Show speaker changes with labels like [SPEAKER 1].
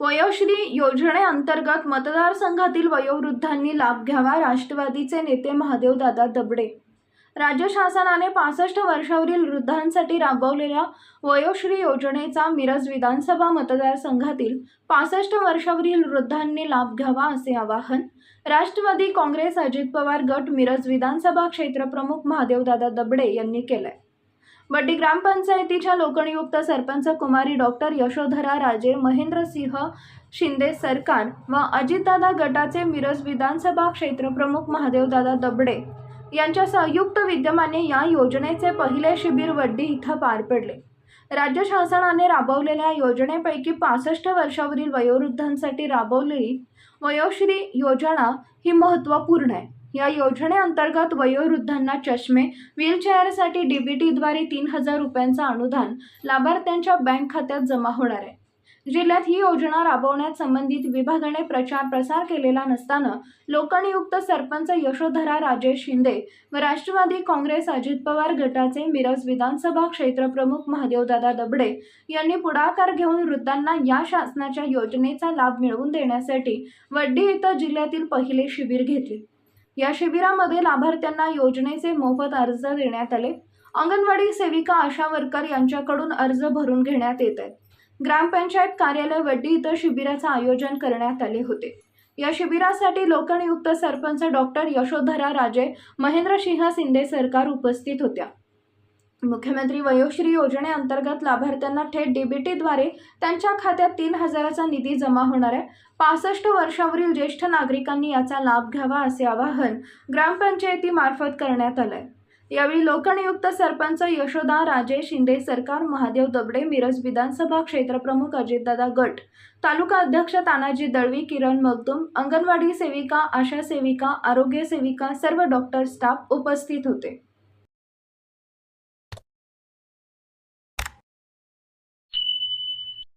[SPEAKER 1] वयोश्री योजनेअंतर्गत मतदारसंघातील वयोवृद्धांनी लाभ घ्यावा राष्ट्रवादीचे नेते महादेवदादा दबडे. राज्य शासनाने पासष्ट वर्षावरील वृद्धांसाठी राबवलेल्या वयोश्री योजनेचा मिरज विधानसभा मतदारसंघातील पासष्ट वर्षावरील वृद्धांनी लाभ घ्यावा असे आवाहन राष्ट्रवादी काँग्रेस अजित पवार गट मिरज विधानसभा क्षेत्रप्रमुख महादेवदादा दबडे यांनी केलं आहे बड्डी ग्रामपंचायतीच्या लोकनियुक्त सरपंच कुमारी डॉक्टर यशोधरा राजे महेंद्रसिंह शिंदे सरकार व अजितदादा गटाचे मिरज विधानसभा क्षेत्रप्रमुख महादेवदादा दबडे यांच्या संयुक्त विद्यमाने या योजनेचे पहिले शिबिर वड्डी इथं पार पडले. राज्य शासनाने राबवलेल्या योजनेपैकी पासष्ट वर्षावरील वयोवृद्धांसाठी राबवलेली वयोश्री योजना ही महत्त्वपूर्ण आहे. या योजनेअंतर्गत वयोवृद्धांना चष्मे व्हीलचेअरसाठी डी बी टीद्वारे तीन हजार रुपयांचं अनुदान लाभार्थ्यांच्या बँक खात्यात जमा होणार आहे. जिल्ह्यात ही योजना राबवण्यात संबंधित विभागाने प्रचार प्रसार केलेला नसताना लोकनियुक्त सरपंच यशोधरा राजेश शिंदे व राष्ट्रवादी काँग्रेस अजित पवार गटाचे मिरज विधानसभा क्षेत्रप्रमुख महादेवदादा दबडे यांनी पुढाकार घेऊन वृद्धांना या शासनाच्या योजनेचा लाभ मिळवून देण्यासाठी वड्डी इथं जिल्ह्यातील पहिले शिबिर घेतले. या शिबिरामध्ये लाभार्थ्यांना योजनेचे मोफत अर्ज देण्यात आले. अंगणवाडी सेविका आशा वर्कर यांच्याकडून अर्ज भरून घेण्यात येत आहेत. ग्रामपंचायत कार्यालय वड्डी इथं शिबिराचं आयोजन करण्यात आले होते. या शिबिरासाठी लोकनियुक्त सरपंच डॉक्टर यशोधरा राजे महेंद्रसिंह शिंदे सरकार उपस्थित होत्या. मुख्यमंत्री वयोश्री योजनेअंतर्गत लाभार्थ्यांना थेट डीबीटीद्वारे त्यांच्या खात्यात तीन हजाराचा निधी जमा होणार आहे. पासष्ट वर्षावरील ज्येष्ठ नागरिकांनी याचा लाभ घ्यावा असे आवाहन ग्रामपंचायतीमार्फत करण्यात आलं आहे यावेळी लोकनियुक्त सरपंच यशोदा राजे शिंदे सरकार महादेव दबडे मिरज विधानसभा क्षेत्रप्रमुख अजितदादा गट तालुका अध्यक्ष तानाजी दळवी किरण मगदूम अंगणवाडी सेविका आशा सेविका आरोग्य सेविका सर्व डॉक्टर स्टाफ उपस्थित होते.